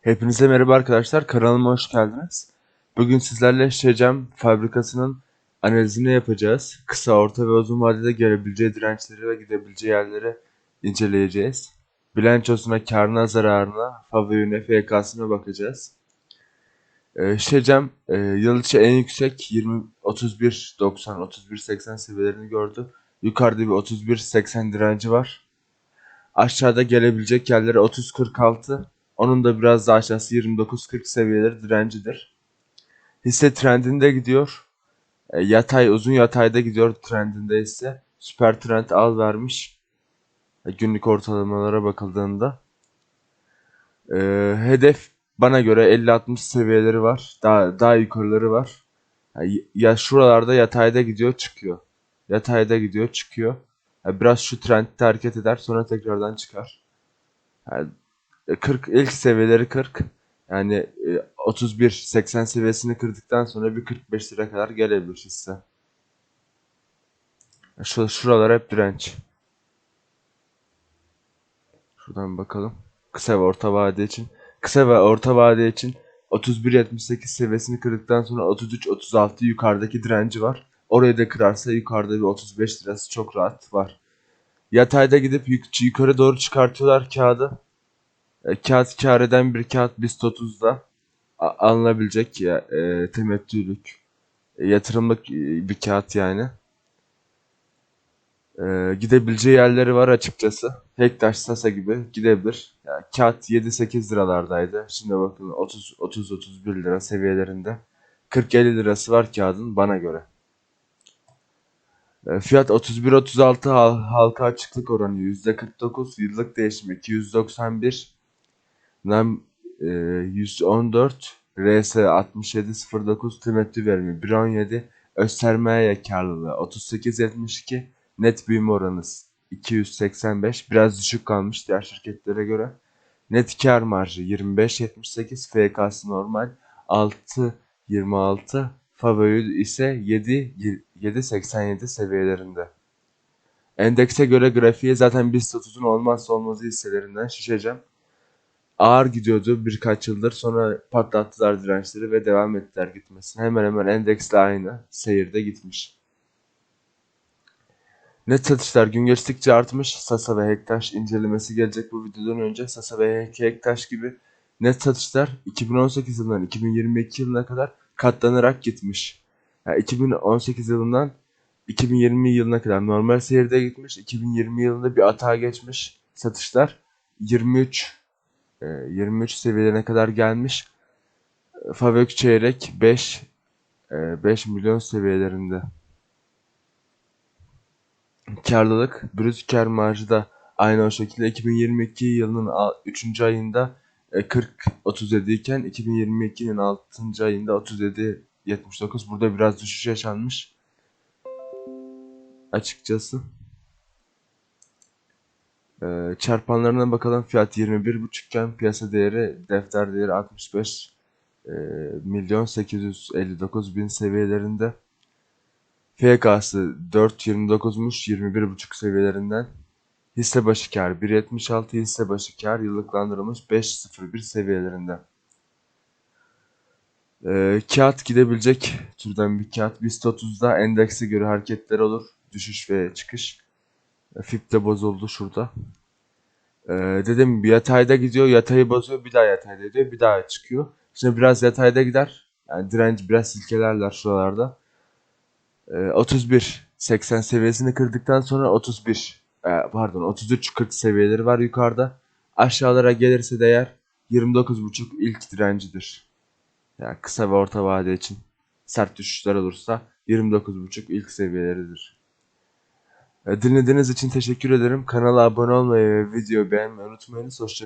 Hepinize merhaba arkadaşlar, kanalıma hoş geldiniz. Bugün sizlerle Şecem fabrikasının analizini yapacağız. Kısa, orta ve uzun vadede gelebileceği dirençleri ve gidebileceği yerleri inceleyeceğiz. Bilançosuna, karına, zararına, favorine, FK'sına bakacağız. Ee, Şecem e, yıl içi en yüksek 20 31 90 31 80 seviyelerini gördü. Yukarıda bir 31 80 direnci var. Aşağıda gelebilecek yerleri 30 46 onun da biraz daha aşağısı 29-40 seviyeleri direncidir. Hisse trendinde gidiyor. E, yatay uzun yatayda gidiyor trendinde ise. Süper trend al vermiş. E, günlük ortalamalara bakıldığında. E, hedef bana göre 50-60 seviyeleri var. Daha, daha yukarıları var. Ya, şuralarda yatayda gidiyor çıkıyor. Yatayda gidiyor çıkıyor. Biraz şu trendde hareket eder sonra tekrardan çıkar. Yani 40 ilk seviyeleri 40. Yani e, 31 80 seviyesini kırdıktan sonra bir 45 lira kadar gelebilir hisse. Şu şuralar hep direnç. Şuradan bakalım. Kısa ve orta vade için. Kısa ve orta vade için 31.78 seviyesini kırdıktan sonra 33-36 yukarıdaki direnci var. Orayı da kırarsa yukarıda bir 35 lirası çok rahat var. Yatayda gidip yuk- yukarı doğru çıkartıyorlar kağıdı. E, kağıt kâr eden bir kağıt BIST 30'da a- alınabilecek ya e, temettülük e, yatırımlık e, bir kağıt yani. E, gidebileceği yerleri var açıkçası. Hektaş, Sasa gibi gidebilir. Yani kağıt 7-8 liralardaydı. Şimdi bakın 30 30 31 lira seviyelerinde. 40-50 lirası var kağıdın bana göre. E, Fiyat 31-36 hal- halka açıklık oranı %49, yıllık değişim 291, NAM e, 114, RS 6709 temettü verimi 117, öz sermaye karlılığı 38.72, net büyüme oranı 285, biraz düşük kalmış diğer şirketlere göre. Net kar marjı 25.78, FK'sı normal 6.26, favori ise 7 7.87 seviyelerinde. Endekse göre grafiği zaten BIST 30'un olmazsa olmazı hisselerinden şişeceğim ağır gidiyordu birkaç yıldır. Sonra patlattılar dirençleri ve devam ettiler gitmesine. Hemen hemen endeksle aynı seyirde gitmiş. Net satışlar gün geçtikçe artmış. Sasa ve Hektaş incelemesi gelecek bu videodan önce. Sasa ve Hektaş gibi net satışlar 2018 yılından 2022 yılına kadar katlanarak gitmiş. Yani 2018 yılından 2020 yılına kadar normal seyirde gitmiş. 2020 yılında bir atağa geçmiş satışlar. 23 e, 23 seviyelerine kadar gelmiş. E, Favök çeyrek 5 e, 5 milyon seviyelerinde. Karlılık, brüt kar marjı da aynı o şekilde 2022 yılının 3. ayında 40-37 iken 2022'nin 6. ayında 37-79 burada biraz düşüş yaşanmış. Açıkçası. Ee, çarpanlarına bakalım. Fiyat 21.5 iken piyasa değeri defter değeri 65 e, milyon 859 bin seviyelerinde. FK'sı 4.29'muş 21.5 seviyelerinden. Hisse başı kar 1.76 hisse başı kar yıllıklandırılmış 5.01 seviyelerinde. Ee, kağıt gidebilecek türden bir kağıt. BIST 30'da endekse göre hareketler olur. Düşüş ve çıkış. FIP de bozuldu şurada. Ee, dedim bir yatayda gidiyor, yatayı bozuyor, bir daha yatayda gidiyor, bir daha çıkıyor. Şimdi biraz yatayda gider. Yani direnci biraz silkelerler şuralarda. Ee, 31 80 seviyesini kırdıktan sonra 31 e, pardon 33 40 seviyeleri var yukarıda. Aşağılara gelirse değer 29.5 ilk direncidir. Yani kısa ve orta vade için sert düşüşler olursa 29.5 ilk seviyeleridir. E, Dinlediğiniz için teşekkür ederim. Kanala abone olmayı ve videoyu beğenmeyi unutmayınız. Hoşçakalın.